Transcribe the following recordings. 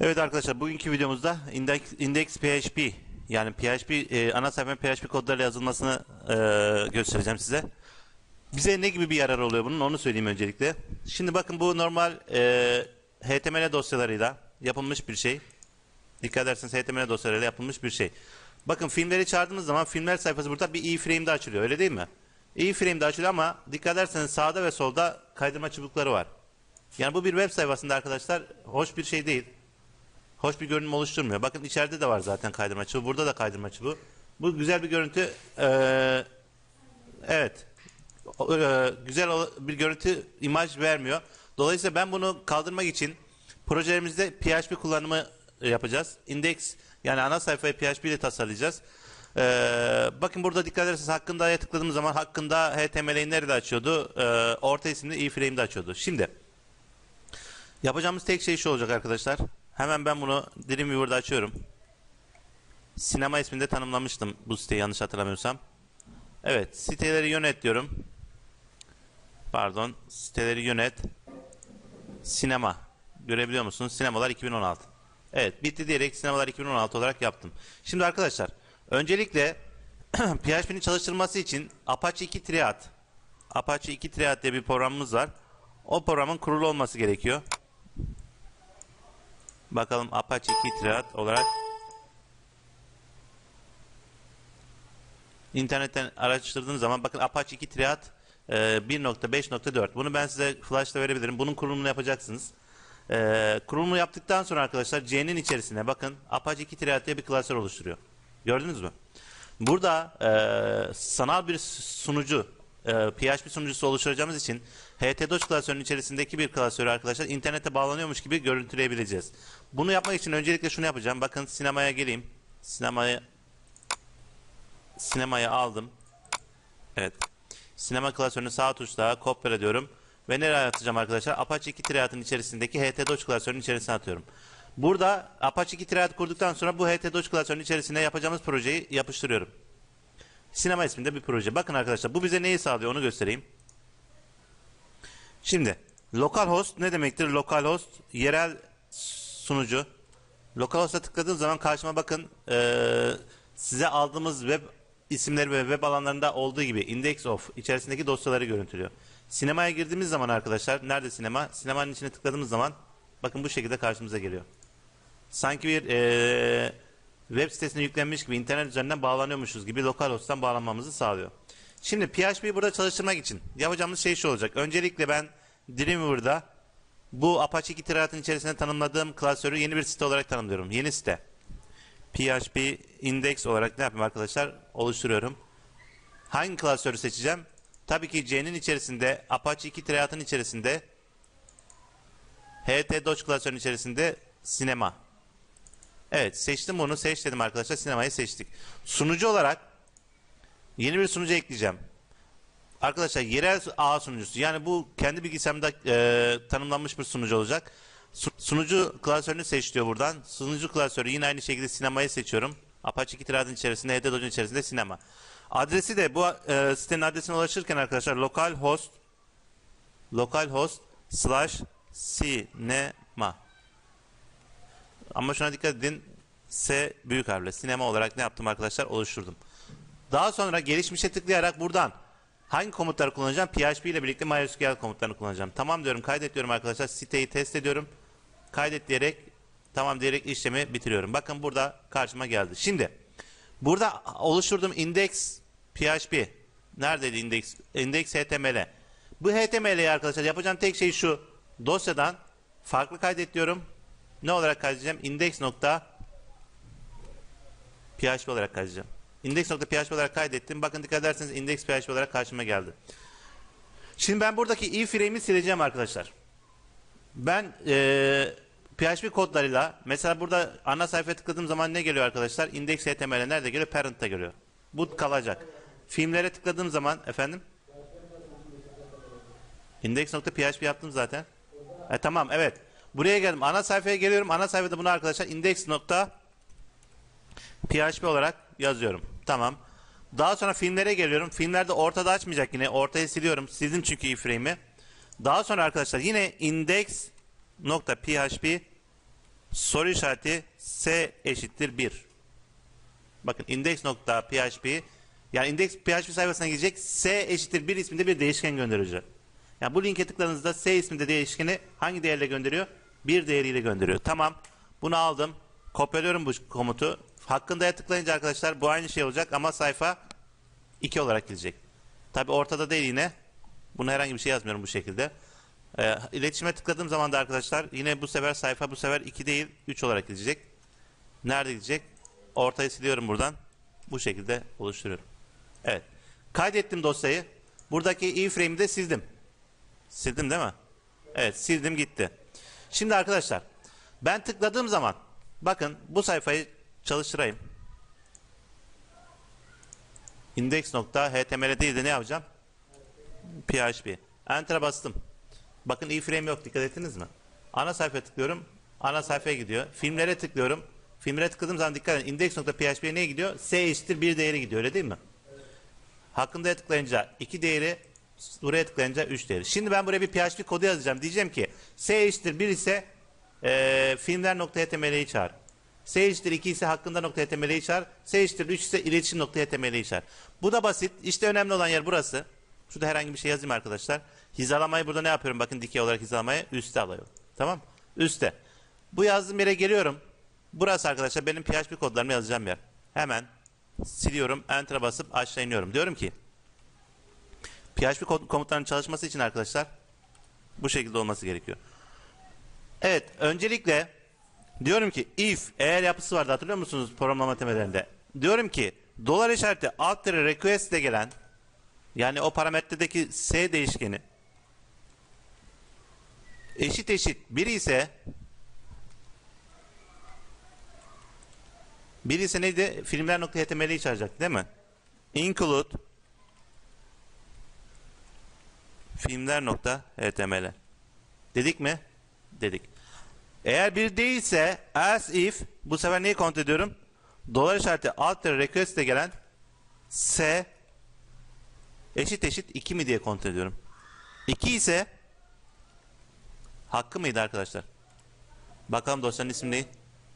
Evet arkadaşlar bugünkü videomuzda index, PHP yani PHP e, ana sayfa PHP kodlarıyla yazılmasını e, göstereceğim size. Bize ne gibi bir yarar oluyor bunun onu söyleyeyim öncelikle. Şimdi bakın bu normal e, HTML dosyalarıyla yapılmış bir şey. Dikkat ederseniz HTML dosyalarıyla yapılmış bir şey. Bakın filmleri çağırdığınız zaman filmler sayfası burada bir iframe'de açılıyor öyle değil mi? iframe'de açılıyor ama dikkat ederseniz sağda ve solda kaydırma çubukları var. Yani bu bir web sayfasında arkadaşlar hoş bir şey değil. Hoş bir görünüm oluşturmuyor. Bakın içeride de var zaten kaydırma çubuğu. Burada da kaydırma çubuğu. Bu güzel bir görüntü. Ee, evet. Ee, güzel bir görüntü imaj vermiyor. Dolayısıyla ben bunu kaldırmak için projelerimizde PHP kullanımı yapacağız. Index yani ana sayfayı PHP ile tasarlayacağız. Ee, bakın burada dikkat ederseniz hakkında'ya tıkladığımız zaman hakkında HTML'yi nerede açıyordu? Ee, orta isimli iframe'de açıyordu. Şimdi Yapacağımız tek şey şu olacak arkadaşlar. Hemen ben bunu Dreamweaver'da açıyorum. Sinema isminde tanımlamıştım bu siteyi yanlış hatırlamıyorsam. Evet, siteleri yönet diyorum. Pardon, siteleri yönet. Sinema. Görebiliyor musunuz? Sinemalar 2016. Evet, bitti diyerek sinemalar 2016 olarak yaptım. Şimdi arkadaşlar, öncelikle PHP'nin çalıştırılması için Apache 2 Triad, Apache 2 Triad diye bir programımız var. O programın kurulu olması gerekiyor. Bakalım Apache 2 Triad olarak internetten araştırdığınız zaman bakın Apache 2 Triad e, 1.5.4 bunu ben size flash'ta verebilirim. Bunun kurulumunu yapacaksınız. E, kurulumunu yaptıktan sonra arkadaşlar C'nin içerisine bakın Apache 2 Triad diye bir klasör oluşturuyor. Gördünüz mü? Burada e, sanal bir sunucu e, PHP sunucusu oluşturacağımız için HTDOS klasörünün içerisindeki bir klasörü arkadaşlar internete bağlanıyormuş gibi görüntüleyebileceğiz. Bunu yapmak için öncelikle şunu yapacağım. Bakın sinemaya geleyim. Sinemaya sinemaya aldım. Evet. Sinema klasörünü sağ tuşla kopyala diyorum. Ve nereye atacağım arkadaşlar? Apache 2 Triad'ın içerisindeki HTDOS klasörünün içerisine atıyorum. Burada Apache 2 Triad kurduktan sonra bu HTDOS klasörünün içerisine yapacağımız projeyi yapıştırıyorum. Sinema isminde bir proje. Bakın arkadaşlar bu bize neyi sağlıyor onu göstereyim. Şimdi localhost ne demektir? Localhost yerel sunucu. Localhost'a tıkladığım zaman karşıma bakın eee, size aldığımız web isimleri ve web alanlarında olduğu gibi index of içerisindeki dosyaları görüntülüyor. Sinemaya girdiğimiz zaman arkadaşlar nerede sinema? Sinemanın içine tıkladığımız zaman bakın bu şekilde karşımıza geliyor. Sanki bir eee, web sitesine yüklenmiş gibi internet üzerinden bağlanıyormuşuz gibi localhost'tan bağlanmamızı sağlıyor. Şimdi PHP'yi burada çalıştırmak için yapacağımız şey şu olacak. Öncelikle ben Dreamweaver'da bu Apache 2 Triad'ın içerisinde tanımladığım klasörü yeni bir site olarak tanımlıyorum. Yeni site. PHP index olarak ne yapayım arkadaşlar? Oluşturuyorum. Hangi klasörü seçeceğim? Tabii ki C'nin içerisinde Apache 2 Triad'ın içerisinde HT Doge klasörünün içerisinde sinema. Evet seçtim bunu. Seç dedim arkadaşlar. Sinemayı seçtik. Sunucu olarak yeni bir sunucu ekleyeceğim. Arkadaşlar yerel ağ sunucusu. Yani bu kendi bilgisayarımda e, tanımlanmış bir sunucu olacak. Su- sunucu klasörünü seç diyor buradan. Sunucu klasörü yine aynı şekilde sinemayı seçiyorum. Apache 2 Triad'ın içerisinde, HT Doge'un içerisinde sinema. Adresi de bu e, sitenin adresine ulaşırken arkadaşlar localhost localhost slash sinema ama şuna dikkat edin. S büyük harfle sinema olarak ne yaptım arkadaşlar? Oluşturdum. Daha sonra gelişmişe tıklayarak buradan hangi komutları kullanacağım? PHP ile birlikte MySQL komutlarını kullanacağım. Tamam diyorum, kaydet diyorum arkadaşlar. Siteyi test ediyorum. Kaydet diyerek tamam diyerek işlemi bitiriyorum. Bakın burada karşıma geldi. Şimdi burada oluşturduğum index PHP neredeydi index? Index HTML. Bu HTML'yi arkadaşlar yapacağım tek şey şu. Dosyadan farklı kaydet diyorum. Ne olarak kaydedeceğim? Index nokta PHP olarak kaydedeceğim. Index.php olarak kaydettim. Bakın dikkat ederseniz index PHP olarak karşıma geldi. Şimdi ben buradaki iframe'i sileceğim arkadaşlar. Ben eee PHP kodlarıyla mesela burada ana sayfaya tıkladığım zaman ne geliyor arkadaşlar? Index HTML nerede geliyor? Parent'ta geliyor. Bu kalacak. Filmlere tıkladığım zaman efendim index.php yaptım zaten. E, tamam evet. Buraya geldim. Ana sayfaya geliyorum. Ana sayfada bunu arkadaşlar index.php olarak yazıyorum. Tamam. Daha sonra filmlere geliyorum. Filmlerde ortada açmayacak yine. Ortaya siliyorum. Sildim çünkü iframe'i. Daha sonra arkadaşlar yine index.php soru işareti S eşittir 1. Bakın index.php yani index PHP sayfasına gidecek S eşittir 1 isminde bir değişken gönderici. Yani bu linke tıkladığınızda S isminde değişkeni hangi değerle gönderiyor? Bir değeriyle gönderiyor. Tamam. Bunu aldım. Kopyalıyorum bu komutu. Hakkında'ya tıklayınca arkadaşlar bu aynı şey olacak ama sayfa 2 olarak gidecek. Tabi ortada değil yine. Buna herhangi bir şey yazmıyorum bu şekilde. Ee, iletişime tıkladığım zaman da arkadaşlar yine bu sefer sayfa bu sefer 2 değil 3 olarak gidecek. Nerede gidecek? Ortayı siliyorum buradan. Bu şekilde oluşturuyorum. Evet. Kaydettim dosyayı. Buradaki iframe'i de sildim. Sildim değil mi? Evet sildim gitti. Şimdi arkadaşlar ben tıkladığım zaman bakın bu sayfayı çalıştırayım. Index.html değil de ne yapacağım? PHP. Enter'a bastım. Bakın iframe yok dikkat ettiniz mi? Ana sayfaya tıklıyorum. Ana sayfaya gidiyor. Filmlere tıklıyorum. Filmlere tıkladığım zaman dikkat edin. Index.php'ye neye gidiyor? S eşittir bir değeri gidiyor öyle değil mi? Hakkında'ya tıklayınca 2 değeri, buraya tıklayınca 3 değeri. Şimdi ben buraya bir PHP kodu yazacağım. Diyeceğim ki S eşittir 1 ise e, filmler.html'yi çağır. S eşittir 2 ise hakkında.html'yi çağır. S eşittir 3 ise iletişim.html'yi çağır. Bu da basit. İşte önemli olan yer burası. Şurada herhangi bir şey yazayım arkadaşlar. Hizalamayı burada ne yapıyorum? Bakın dikey olarak hizalamayı üste alıyorum. Tamam Üste. Bu yazdığım yere geliyorum. Burası arkadaşlar benim PHP kodlarımı yazacağım yer. Hemen siliyorum. Enter'a basıp aşağı iniyorum. Diyorum ki PHP komutlarının çalışması için arkadaşlar bu şekilde olması gerekiyor. Evet. Öncelikle diyorum ki if eğer yapısı vardı hatırlıyor musunuz programlama temellerinde? Diyorum ki dolar işareti alt tere request ile gelen yani o parametredeki s değişkeni eşit eşit 1 ise 1 ise neydi? Filmler.html'i çağıracak değil mi? Include filmler.html Dedik mi? Dedik. Eğer bir değilse as if bu sefer neyi kontrol ediyorum? Dolar işareti alt tere request ile gelen s eşit eşit 2 mi diye kontrol ediyorum. 2 ise hakkı mıydı arkadaşlar? Bakalım dosyanın ismi ne?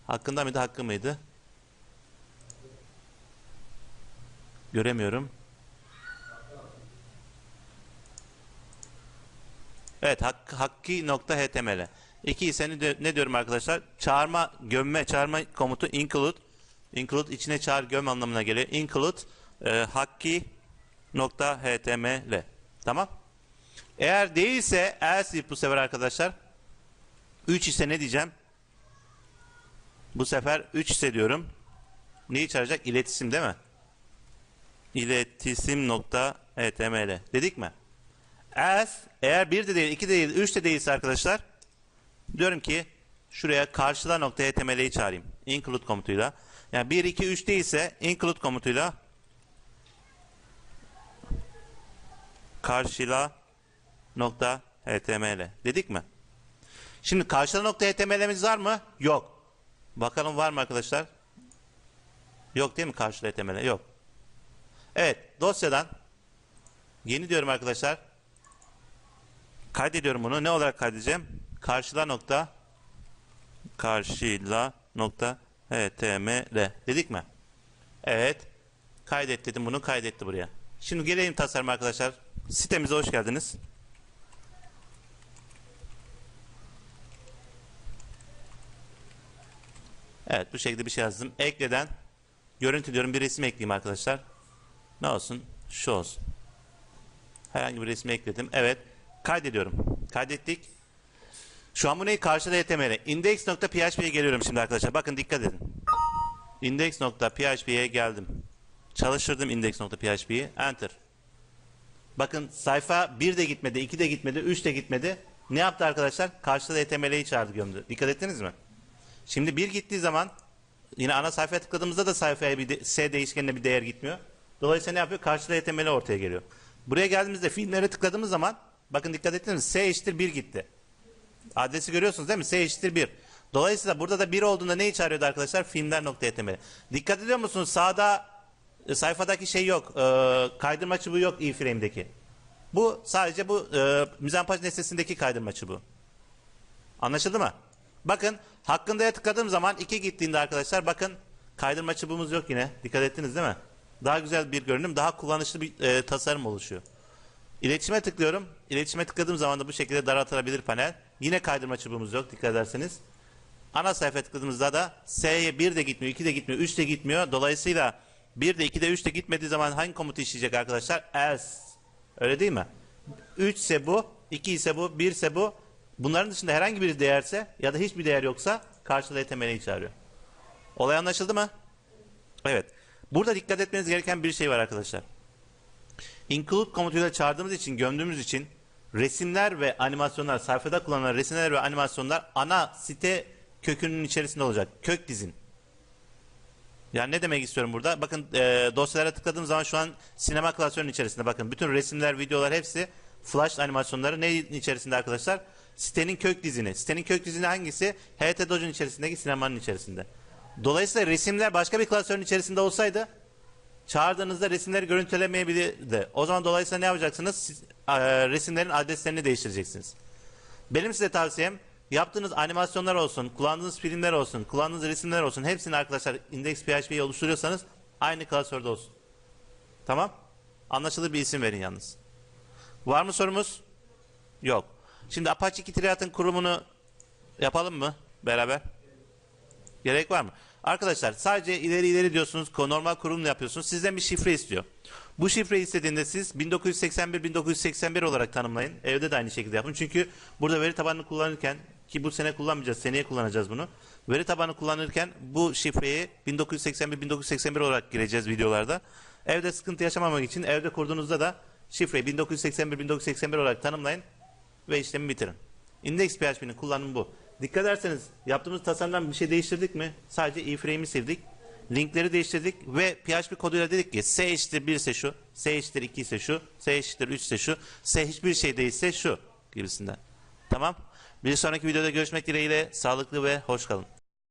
Hakkında mıydı, hakkı mıydı? Göremiyorum. Evet, hak, hakki.html. 2 ise ne, di- ne diyorum arkadaşlar? Çağırma, gömme, çağırma komutu include. Include içine çağır göm anlamına geliyor. Include e, hakki nokta html. Tamam. Eğer değilse else bu sefer arkadaşlar 3 ise ne diyeceğim? Bu sefer 3 ise diyorum. Neyi çağıracak? İletişim değil mi? İletişim nokta html. Dedik mi? Else eğer 1 de değil, 2 de değil, 3 de değilse arkadaşlar diyorum ki şuraya karşıla nokta html'yi çağırayım. Include komutuyla. Yani 1, 2, 3 değilse include komutuyla karşıla nokta html dedik mi? Şimdi karşıla nokta html'imiz var mı? Yok. Bakalım var mı arkadaşlar? Yok değil mi karşıla html? Yok. Evet dosyadan yeni diyorum arkadaşlar. Kaydediyorum bunu. Ne olarak kaydedeceğim? Karşıla nokta karşıla nokta html dedik mi? Evet. Kaydet dedim bunu kaydetti buraya. Şimdi gelelim tasarım arkadaşlar. Sitemize hoş geldiniz. Evet bu şekilde bir şey yazdım. Ekleden görüntü diyorum bir resim ekleyeyim arkadaşlar. Ne olsun? Şu olsun. Herhangi bir resmi ekledim. Evet. Kaydediyorum. Kaydettik. Şu neyi? Karşıda HTML. Index.php'ye geliyorum şimdi arkadaşlar. Bakın dikkat edin. Index.php'ye geldim. Çalıştırdım index.php'yi. Enter. Bakın sayfa 1 de gitmedi, 2 de gitmedi, 3 de gitmedi. Ne yaptı arkadaşlar? Karşıda HTML'yi çağırdı gömdü. Dikkat ettiniz mi? Şimdi 1 gittiği zaman yine ana sayfaya tıkladığımızda da sayfaya bir de, S değişkenine bir değer gitmiyor. Dolayısıyla ne yapıyor? Karşıda HTML ortaya geliyor. Buraya geldiğimizde filmlere tıkladığımız zaman bakın dikkat ettiniz mi? S eşittir 1 gitti. Adresi görüyorsunuz değil mi? S eşittir 1. Dolayısıyla burada da 1 olduğunda neyi çağırıyordu arkadaşlar? Filmler.html. Dikkat ediyor musunuz? Sağda e, sayfadaki şey yok. E, kaydırma çubuğu yok iframe'deki. Bu sadece bu e, mizanpaj nesnesindeki kaydırma çubuğu. Anlaşıldı mı? Bakın hakkında'ya tıkladığım zaman 2 gittiğinde arkadaşlar bakın kaydırma çubuğumuz yok yine. Dikkat ettiniz değil mi? Daha güzel bir görünüm, daha kullanışlı bir e, tasarım oluşuyor. İletişime tıklıyorum. İletişime tıkladığım zaman da bu şekilde daraltılabilir panel. Yine kaydırma çubuğumuz yok dikkat ederseniz. Ana sayfaya tıkladığımızda da S'ye 1 de gitmiyor, 2 de gitmiyor, 3 de gitmiyor. Dolayısıyla 1 de 2 de 3 de gitmediği zaman hangi komutu işleyecek arkadaşlar? Else. Öyle değil mi? 3 ise bu, 2 ise bu, 1 ise bu. Bunların dışında herhangi bir değerse ya da hiçbir değer yoksa karşılığı temeli çağırıyor. Olay anlaşıldı mı? Evet. Burada dikkat etmeniz gereken bir şey var arkadaşlar. Include komutuyla çağırdığımız için, gömdüğümüz için resimler ve animasyonlar, sayfada kullanılan resimler ve animasyonlar ana site kökünün içerisinde olacak. Kök dizin. Yani ne demek istiyorum burada? Bakın e, dosyalara tıkladığım zaman şu an sinema klasörünün içerisinde. Bakın bütün resimler, videolar hepsi flash animasyonları ne içerisinde arkadaşlar? Sitenin kök dizini. Sitenin kök dizini hangisi? HT Dojo'nun içerisindeki sinemanın içerisinde. Dolayısıyla resimler başka bir klasörün içerisinde olsaydı çağırdığınızda resimleri görüntülemeyebilirdi. O zaman dolayısıyla ne yapacaksınız? E, resimlerin adreslerini değiştireceksiniz. Benim size tavsiyem yaptığınız animasyonlar olsun, kullandığınız filmler olsun, kullandığınız resimler olsun hepsini arkadaşlar index PHP'yi oluşturuyorsanız aynı klasörde olsun. Tamam? Anlaşılır bir isim verin yalnız. Var mı sorumuz? Yok. Şimdi Apache 2 Triad'ın kurumunu yapalım mı beraber? Gerek var mı? Arkadaşlar sadece ileri ileri diyorsunuz, normal kurumla yapıyorsunuz. Sizden bir şifre istiyor. Bu şifreyi istediğinde siz 1981-1981 olarak tanımlayın. Evde de aynı şekilde yapın. Çünkü burada veri tabanını kullanırken ki bu sene kullanmayacağız, seneye kullanacağız bunu. Veri tabanı kullanırken bu şifreyi 1981-1981 olarak gireceğiz videolarda. Evde sıkıntı yaşamamak için evde kurduğunuzda da şifreyi 1981-1981 olarak tanımlayın ve işlemi bitirin. Index PHP'nin kullanımı bu. Dikkat ederseniz yaptığımız tasarımdan bir şey değiştirdik mi? Sadece iframe'i sildik. Linkleri değiştirdik ve PHP koduyla dedik ki S eşittir 1 ise şu, S eşittir 2 ise şu, S eşittir 3 ise şu, S hiçbir şey değilse şu gibisinden. Tamam? Bir sonraki videoda görüşmek dileğiyle sağlıklı ve hoş kalın.